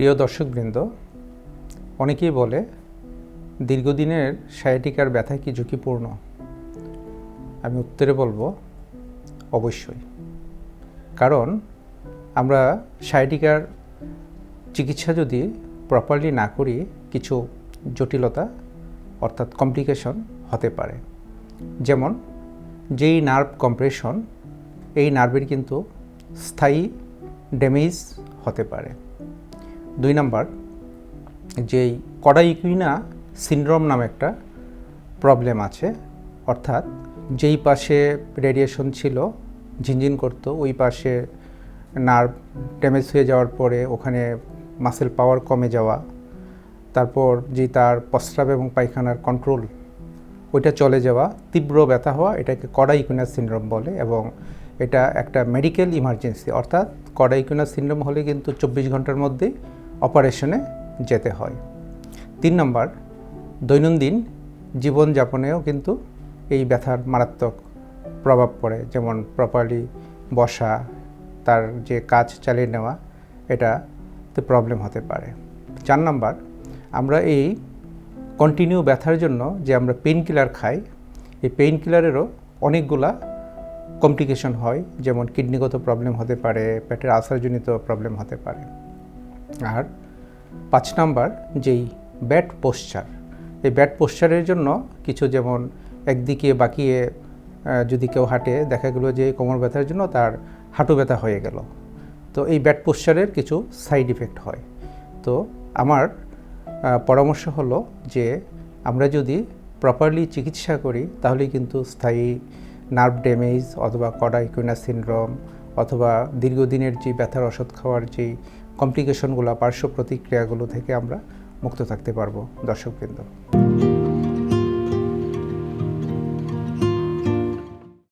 প্রিয় দর্শকবৃন্দ, অনেকেই বলে দীর্ঘদিনের সায়াটিকার ব্যথা কি ঝুঁকিপূর্ণ? আমি উত্তরে বলব, অবশ্যই। কারণ আমরা সায়াটিকার চিকিৎসা যদি প্রপারলি না করি, কিছু জটিলতা অর্থাৎ কমপ্লিকেশন হতে পারে। যেমন, যেই নার্ভ কম্প্রেশন এই নার্ভের কিন্তু স্থায়ী ড্যামেজ হতে পারে। দুই নাম্বার, যেই কডাইকুইনা সিনড্রোম নামে একটা প্রবলেম আছে, অর্থাৎ যেই পাশে রেডিয়েশন ছিল, ঝিনঝিন করতো, ওই পাশে নার্ভ ড্যামেজ হয়ে যাওয়ার পরে ওখানে মাসেল পাওয়ার কমে যাওয়া, তারপর যে তার প্রস্রাব এবং পায়খানার কন্ট্রোল, ওইটা চলে যাওয়া, তীব্র ব্যথা হওয়া, এটাকে কডাইকুইনা সিনড্রোম বলে এবং এটা একটা মেডিকেল ইমার্জেন্সি, অর্থাৎ কডাইকুইনা সিনড্রোম হলে কিন্তু চব্বিশ ঘণ্টার মধ্যেই অপারেশনে যেতে হয়। তিন নম্বর, দৈনন্দিন জীবনযাপনেও কিন্তু এই ব্যথার মারাত্মক প্রভাব পড়ে। যেমন প্রপারলি বসা, তার যে কাজ চালিয়ে নেওয়া, এটাতে প্রবলেম হতে পারে। চার নম্বর, আমরা এই কন্টিনিউ ব্যথার জন্য যে আমরা পেইন কিলার খাই, এই পেইন কিলারেরও অনেকগুলা কমপ্লিকেশন হয়। যেমন কিডনিগত প্রবলেম হতে পারে, পেটের আলসারজনিত প্রবলেম হতে পারে। আর পাঁচ নাম্বার যেই ব্যাট পোশ্চার এই ব্যাট পোশ্চারের জন্য কিছু যেমন একদিকে বাকিয়ে যদি কেউ হাঁটে, দেখা গেলো যে কোমর ব্যথার জন্য তার হাঁটু ব্যথা হয়ে গেল। তো এই ব্যাট পোশ্চারের কিছু সাইড ইফেক্ট হয়। তো আমার পরামর্শ হলো যে আমরা যদি প্রপারলি চিকিৎসা করি তাহলে কিন্তু স্থায়ী নার্ভ ড্যামেজ অথবা কডাইকুইনা সিনড্রোম অথবা দীর্ঘদিনের যে ব্যথার ওষুধ খাওয়ার যে কমপ্লিকেশনগুলো পার্শ্ব প্রতিক্রিয়াগুলো থেকে আমরা মুক্ত থাকতে পারব দর্শকবৃন্দ।